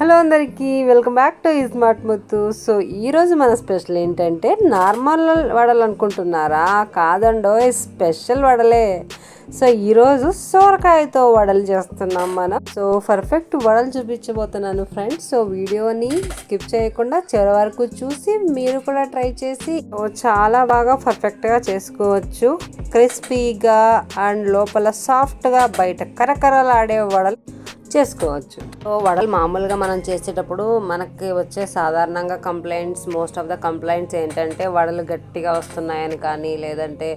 Hello అందరికీ welcome back to smart Muthu. So ఈరోజు మన స్పెషల్ ఏంటంటే నార్మల్ వడలు అనుకుంటున్నారా కాదండో స్పెషల్ వడలే. సో ఈరోజు సోరకాయతో వడలు చేస్తున్నాం మనం. సో పర్ఫెక్ట్ వడలు చూపించబోతున్నాను ఫ్రెండ్స్. సో వీడియోని స్కిప్ చేయకుండా చివరి వరకు చూసి మీరు కూడా ట్రై చేసి చాలా బాగా పర్ఫెక్ట్గా చేసుకోవచ్చు. క్రిస్పీగా అండ్ లోపల సాఫ్ట్గా బయట కరకరలాడే వడలు. చేసుకోవచ్చు. సో వడలు మామూలుగా మనం చేసేటప్పుడు మనకి వచ్చే సాధారణంగా complaints most of the complaints ఏంటంటే వడలు గట్టిగా వస్తున్నాయని కానీ లేదంటే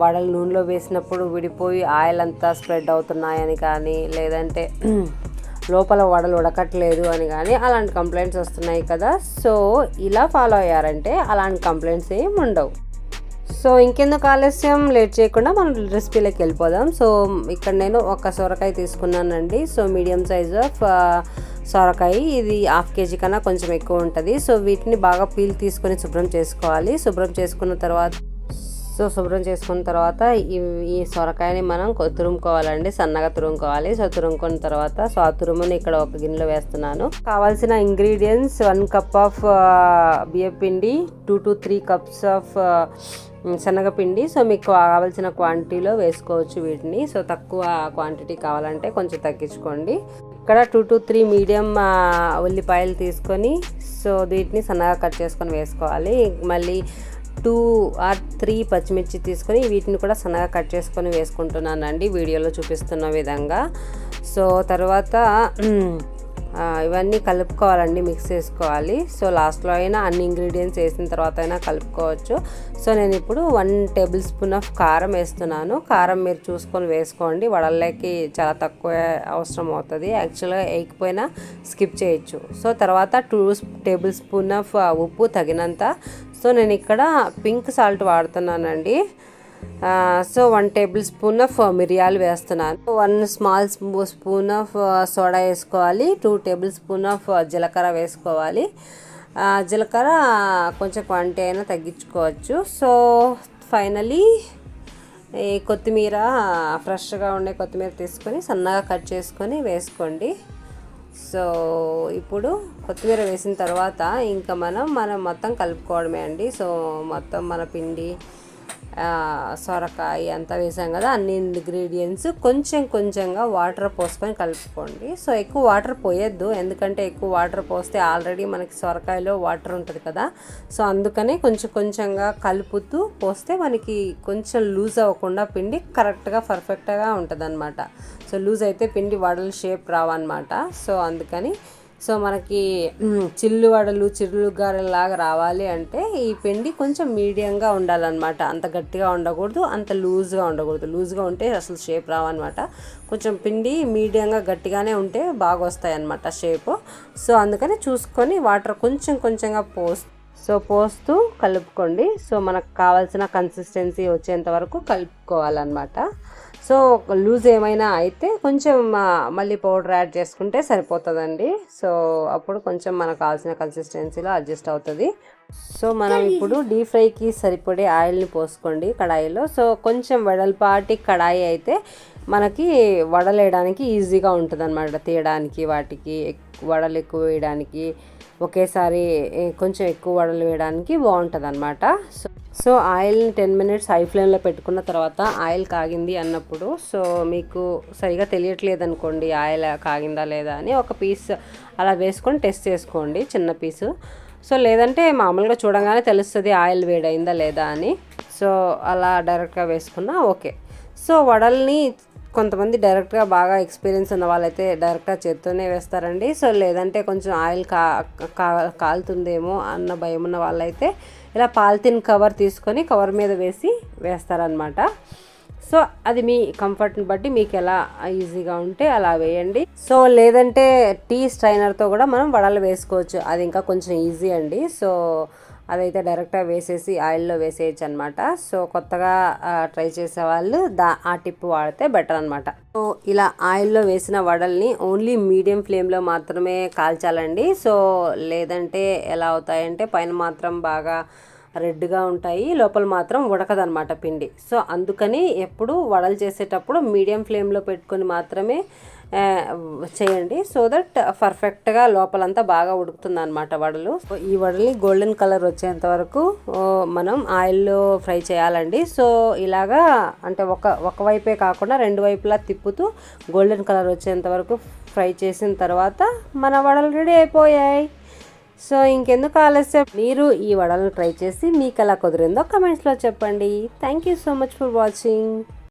వడలు నూనెలో వేసినప్పుడు విడిపోయి ఆయిల్ అంతా స్ప్రెడ్ అవుతున్నాయని కానీ లేదంటే లోపల వడలు ఉడకట్లేదు అని కానీ అలాంటి కంప్లైంట్స్ వస్తున్నాయి కదా. సో ఇలా ఫాలో అయ్యారంటే అలాంటి కంప్లైంట్స్ ఏమి ఉండవు. సో ఇంకెందుకు ఆలస్యం? లేట్ చేయకుండా మనం రెసిపీలోకి వెళ్ళిపోదాం. సో ఇక్కడ నేను ఒక సొరకాయ తీసుకున్నానండి. సో మీడియం సైజ్ ఆఫ్ సొరకాయ. ఇది హాఫ్ కేజీ కన్నా కొంచెం ఎక్కువ ఉంటుంది. సో వీటిని బాగా పీల్ తీసుకొని శుభ్రం చేసుకోవాలి. శుభ్రం చేసుకున్న తర్వాత సో శుభ్రం చేసుకున్న తర్వాత ఈ ఈ సొరకాయని మనం కొ- తురుముకోవాలండి. సన్నగా తురుముకోవాలి. సో తురుముకున్న తర్వాత సో ఆ తురుముని ఇక్కడ ఒక గిన్నెలో వేస్తున్నాను. కావాల్సిన ఇంగ్రీడియంట్స్ వన్ కప్ ఆఫ్ బియ్య పిండి two to three cups of శనగపిండి. సో మీకు కావాల్సిన క్వాంటిటీలో వేసుకోవచ్చు వీటిని. సో తక్కువ క్వాంటిటీ కావాలంటే కొంచెం తగ్గించుకోండి. ఇక్కడ టూ టు త్రీ మీడియం ఉల్లిపాయలు తీసుకొని సో వీటిని సన్నగా కట్ చేసుకొని వేసుకోవాలి. మళ్ళీ టూ ఆర్ త్రీ పచ్చిమిర్చి తీసుకొని వీటిని కూడా సన్నగా కట్ చేసుకొని వేసుకుంటున్నానండి. వీడియోలో చూపిస్తున్న విధంగా. సో తర్వాత ఇవన్నీ కలుపుకోవాలండి మిక్స్ చేసుకోవాలి. సో లాస్ట్లో అయినా అన్ని ఇంగ్రీడియంట్స్ వేసిన తర్వాత అయినా కలుపుకోవచ్చు. సో నేను ఇప్పుడు వన్ టేబుల్ స్పూన్ ఆఫ్ కారం వేస్తున్నాను. కారం మీరు చూసుకొని వేసుకోండి. వడల్లోకి చాలా తక్కువ అవసరం అవుతుంది. యాక్చువల్గా వేయకపోయినా స్కిప్ చేయొచ్చు. సో తర్వాత టూ టేబుల్ స్పూన్ ఆఫ్ ఉప్పు తగినంత సో నేను ఇక్కడ పింక్ సాల్ట్ వాడుతున్నానండి. So one tablespoon of మిరియాలు వేస్తున్నాను. One small spoon of soda వేసుకోవాలి. టూ టేబుల్ స్పూన్ ఆఫ్ జీలకర్ర వేసుకోవాలి. జీలకర్ర కొంచెం క్వాంటిటీ అయినా తగ్గించుకోవచ్చు. సో ఫైనలీ ఈ కొత్తిమీర ఫ్రెష్గా ఉండే కొత్తిమీర తీసుకొని సన్నగా కట్ చేసుకొని వేసుకోండి. సో ఇప్పుడు కొత్తిమీర వేసిన తర్వాత ఇంకా మనం మనం మొత్తం కలుపుకోవడమే అండి. సో మొత్తం మన పిండి సొరకాయ అంతా వేసాం కదా అన్ని ఇంగ్రీడియంట్స్ కొంచెం కొంచెంగా వాటర్ పోసుకొని కలుపుకోండి. సో ఎక్కువ వాటర్ పోయొద్దు ఎందుకంటే ఎక్కువ వాటర్ పోస్తే ఆల్రెడీ మనకి సొరకాయలో వాటర్ ఉంటుంది కదా. సో అందుకనే కొంచెం కొంచెంగా కలుపుతూ పోస్తే మనకి కొంచెం లూజ్ అవ్వకుండా పిండి కరెక్ట్గా పర్ఫెక్ట్గా ఉంటుంది అనమాట సో లూజ్ అయితే పిండి వడల షేప్ రావన్నమాట. సో అందుకని సో మనకి చిల్లు వడలు చిల్లు గారెలాగా రావాలి అంటే ఈ పిండి కొంచెం మీడియంగా ఉండాలన్నమాట. అంత గట్టిగా ఉండకూడదు అంత లూజ్గా ఉండకూడదు. లూజ్గా ఉంటే అసలు షేప్ రావన్నమాట. కొంచెం పిండి మీడియంగా గట్టిగానే ఉంటే బాగా వస్తాయి అన్నమాట షేప్. సో అందుకని చూసుకొని వాటర్ కొంచెం కొంచెంగా పోస్ సో పోస్తూ కలుపుకోండి. సో మనకు కావాల్సిన కన్సిస్టెన్సీ వచ్చేంత వరకు కలుపుకోవాలన్నమాట. సో లూజ్ ఏమైనా అయితే కొంచెం మళ్ళీ పౌడర్ యాడ్ చేసుకుంటే సరిపోతుందండి. సో అప్పుడు కొంచెం మనకు కావాల్సిన కన్సిస్టెన్సీలో అడ్జస్ట్ అవుతుంది. సో మనం ఇప్పుడు డీప్ ఫ్రైకి సరిపడే ఆయిల్ని పోసుకోండి కడాయిలో. సో కొంచెం వెడల్పాటి కడాయి అయితే మనకి వడలేయడానికి ఈజీగా ఉంటుంది అనమాట తీయడానికి వాటికి వడలు ఎక్కువ వేయడానికి ఒకేసారి కొంచెం ఎక్కువ వడలు వేయడానికి బాగుంటుంది అనమాట సో సో ఆయిల్ని టెన్ మినిట్స్ హై ఫ్లేమ్లో పెట్టుకున్న తర్వాత ఆయిల్ కాగింది అన్నప్పుడు సో మీకు సరిగా తెలియట్లేదు అనుకోండి ఆయిల్ కాగిందా లేదా అని ఒక పీస్ అలా వేసుకొని టెస్ట్ చేసుకోండి చిన్న పీసు. సో లేదంటే మామూలుగా చూడగానే తెలుస్తుంది ఆయిల్ వేడైందా లేదా అని. సో అలా డైరెక్ట్గా వేసుకున్నా ఓకే. సో వడల్ని కొంతమంది డైరెక్ట్గా బాగా ఎక్స్పీరియన్స్ ఉన్న వాళ్ళైతే డైరెక్ట్గా చేత్తోనే వేస్తారండి. సో లేదంటే కొంచెం ఆయిల్ కా కా- కాలుతుందేమో అన్న భయం ఉన్న వాళ్ళైతే ఇలా పాలిథిన్ కవర్ తీసుకొని కవర్ మీద వేసి వేస్తారనమాట సో అది మీ కంఫర్ట్ని బట్టి మీకు ఎలా ఈజీగా ఉంటే అలా వేయండి. సో లేదంటే టీ స్ట్రైనర్తో కూడా మనం వడలు వేసుకోవచ్చు. అది ఇంకా కొంచెం ఈజీ అండి. సో అదైతే డైరెక్ట్గా వేసేసి ఆయిల్లో వేసేయచ్చు అనమాట సో కొత్తగా ట్రై చేసే వాళ్ళు దా ఆ టిప్ వాడితే బెటర్ అనమాట. సో ఇలా ఆయిల్లో వేసిన వడల్ని ఓన్లీ మీడియం ఫ్లేమ్లో మాత్రమే కాల్చాలండి. సో లేదంటే ఎలా అవుతాయంటే పైన మాత్రం బాగా రెడ్గా ఉంటాయి లోపల మాత్రం ఉడకదనమాట పిండి. సో అందుకని ఎప్పుడు వడలు చేసేటప్పుడు మీడియం ఫ్లేమ్లో పెట్టుకొని మాత్రమే చేయండి. సో దట్ పర్ఫెక్ట్గా లోపలంతా బాగా ఉడుకుతుంది అనమాట వడలు. సో ఈ వడల్ని గోల్డెన్ కలర్ వచ్చేంత వరకు మనం ఆయిల్లో ఫ్రై చేయాలండి. సో ఇలాగా అంటే ఒక ఒక వైపే కాకుండా రెండు వైపులా తిప్పుతూ గోల్డెన్ కలర్ వచ్చేంత వరకు ఫ్రై చేసిన తర్వాత మన వడలు రెడీ అయిపోయాయి. సో ఇంకెందుకు ఆలస్యం? మీరు ఈ వడలను ట్రై చేసి మీకు ఎలా కుదిరిందో కమెంట్స్లో చెప్పండి. Thank you so much for watching